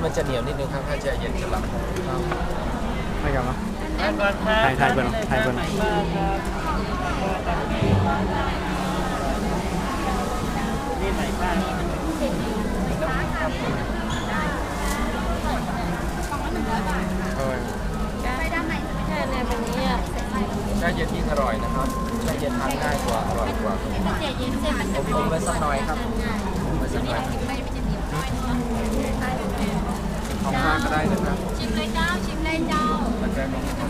นี้มันจะเหนียวนิดนึงครับถ้าแช่เย็นจะหลับไม่กลับมาก่อนครับถ่ายถ่ายเบิ่งถ่ายเบิ่งใหม่มากครับนี่ใหม่มากใช่เนี่ยแบบนี้อะแช่เย็นยิ่งอร่อยนะครับแช่เย็นทานง่ายกว่าอร่อยกว่าเสียเย็นเสร็จมันผมผมไว้สักหน่อยครับผมไว้สักหน่อย ของข้างก็ได้นะครับชิมเลยเจ้า ชิมเลยเจ้าแล้วก็ลองค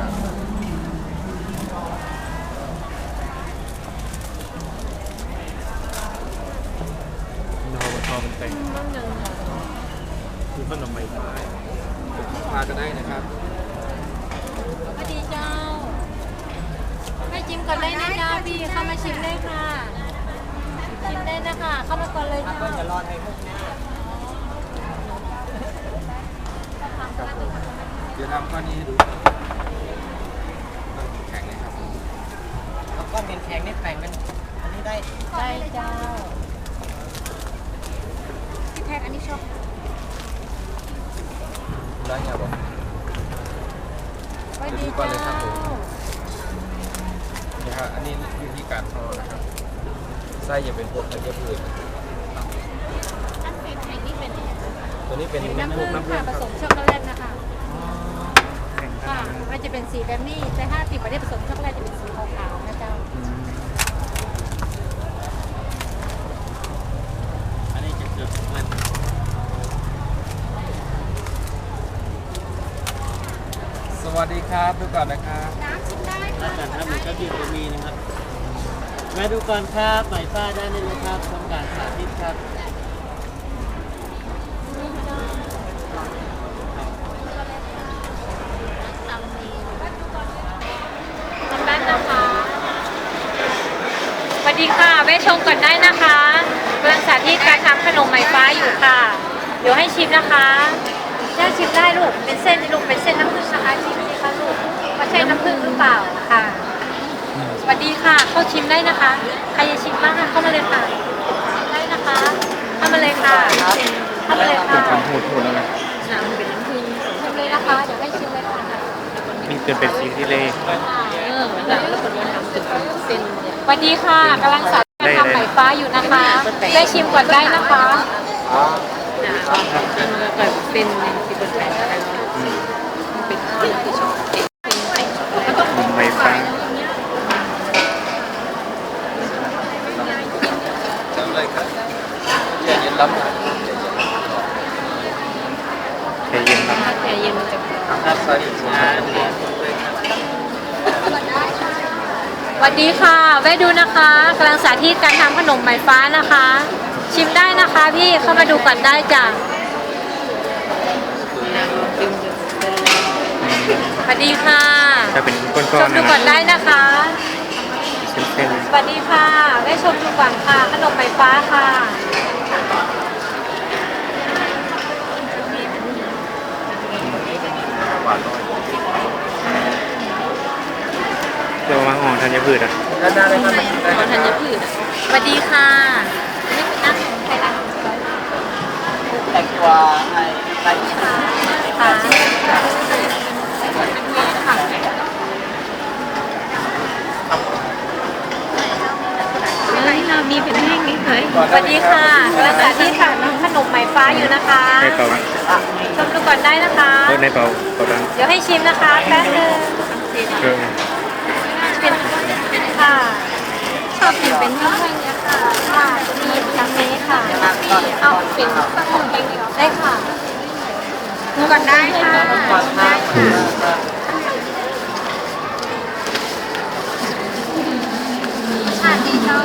รับนอบัทอมันแต่งมันหนึ่งคือขนมใบไม้พาก็ได้นะครับพอดีเจ้าให้ชิมก่อนได้นะเจ้าพี่เข้ามาชิมได้ค่ะ ชิมได้นะคะ เข้ามาก่อนเลยเจ้าจะรอดให้พวกนี้ ครับผมเดี๋ยว ทำข้อนี้ให้ดูแข็งเลยครับแล้วก็เป็นแข็งนี่แต่งเป็นอันนี้ได้ได้เจ้าพี่แท็กอันนี้ชอบได้ไงบอกพอดีเจ้านี่ครับอันนี้วิธีการทอดนะครับไส้จะเป็นพวกธัญพืชอันเป็นแข่งนี่เป็นยังไงตัวนี้เป็นน้ำน้ำผึ้พุงน้ำพุค่ะผสมช็อกโกแลตนะคะ แข่งกั ค่ะ น มันจะ เป็นสีแบบนี้แต่ถ้าติดไม่ได้ผสมช็อกโกแลตจะเป็นสีขาวๆนะเจ้าอืมอันนี้จะเกือบมันสวัสดีครับดูก่อนนะครับน้ำชิมได้แล้วกันถ้ามันก็ยืดจะมีนะครับมาดูก่อนครับใหม่ป้าได้เลยนะครับทำการสาธิตครับ ทำได้นะคะสวัส ดีค่ะแวะชมก่อนได้นะคะกำลังสาธิตการทำขนมไหมฟ้าอยู่ค่ะ เดี๋ยวให้ชิมนะคะแค่ชิมได้ลูก เป็นเส้นนี่ลูก เป็นเส้นน้ำผึ้งนะคะชิมสิคะลูกว่าใช่น้ำผึ้งหรือเปล่าค่ะ สวัสดีค่ะ เข้าชิมได้นะคะ ใครจะชิมบ้างคะเข้ามาเลยค่ะชิมได้นะคะ เข้ามาเลยค่ะ เข้ามาเลยค่ะทำพูดพูดแล้วนะชิมเลยนะคะ เดี๋ยวให้ชิมเลยค่ะมีเกินเป็นสีที่เล่ สวัสดีค่ะกำลังสาธิตการทำไหมฟ้าอยู่นะคะ ได้ชิมก่อนได้นะคะขนมใบฟ้าจำเลยครับแช่เย็นล้ำหน่อยแช่เย็นครับครับใส่ใส่ สวัสดีค่ะ แวะดูนะคะกำลังสาธิตการทำขนมไหมฟ้านะคะ ชิมได้นะคะพี่เข้ามาดูก่อนได้จ้ะสวัสดีค่ะจะเป็นก้ชอนมๆดูนะก่อนนะได้นะคะเส้นสวัสดีค่ะแวะชมดูก่อนค่ะ ขนมไหมฟ้าค่ะ เรียกว่าห่อธัญพืชอะด้านหน้าเลยครับได้ครับสวัสดีค่ะนี่เป็นนั่งของใครอะแต่งตัวให้ไปค่ะเรามีเป็นแห้งนิดหน่อยสวัสดีค่ะกำลังสาธิตค่ะขนมไหมฟ้าอยู่นะคะในเป่าชมดูก่อนได้นะคะเออในเป่าเป่าดังเดี๋ยวให้ชิมนะคะแป๊บนึง เออ เป็นค่ะชอบกินเป็นข้าวแเนี่ยค่ะค่ะมียำเม้ค่ะเอาเป็นของเองได้ค่ะดูก่อนได้ค่ะก่อนครับค่ะดีเจ้า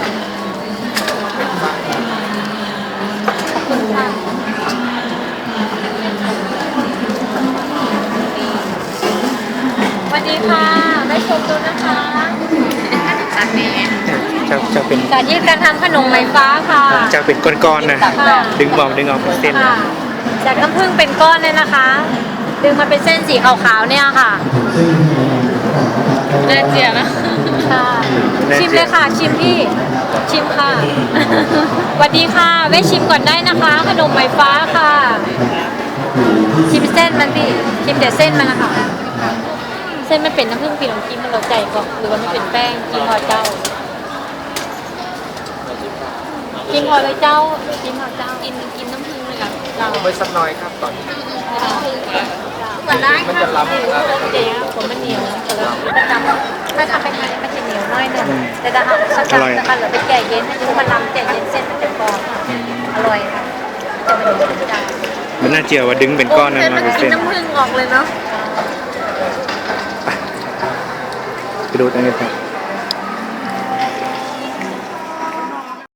ขอบคุณค่ะสวัสดีค่ะ ได้ชมดูนะคะ จะจะเป็นสาธิตการทำขนมไหมฟ้าค่ะ จะเป็นก้อนๆนะค่ะดึงออกดึงออกเป็นเส้นค่ะจากน้ำผึ้งเป็นก้อนเลยนะคะ ดึงมาเป็นเส้นสีขาวๆเนี่ยค่ะน่าเจียนะค่ะชิมเลยค่ะชิมพี่ชิมค่ะสวัสดีค่ะแวะชิมก่อนได้นะคะ ขนมไหมฟ้าค่ะ ชิมเส้นมันพี่ชิมแต่เส้นมันนะคะเส้นไม่เป็นน้ำผึ้งปีลองกินมันเราใจก่อนหรือว่าไม่เป็นแป้งกินพอเจ้ากินพอเลยเจ้ากินพอเจ้ากินกินน้ำผึ้งเลยค่ะเราไปสักหน้อยครับตอนนี้ก่อนได้มันค่ะจะล้ำเจ๊ผมมันเหนียวประจำถ้าทำเป็นไงมันจะเหนียวน้อยหนึงแต่ถ้าเอาสักครั้งนะคะเราไปแก่เย็นให้ดูมันลำแก่เย็นเส้นมันจะกรอบอร่อยค่ะจะเป็นเหนียวจ้ามันน่าเจียวว่าดึงเป็นก้อนนั้นมาเป็นกินเส้นน้ำผึ้งออกเลยเนาะ ไ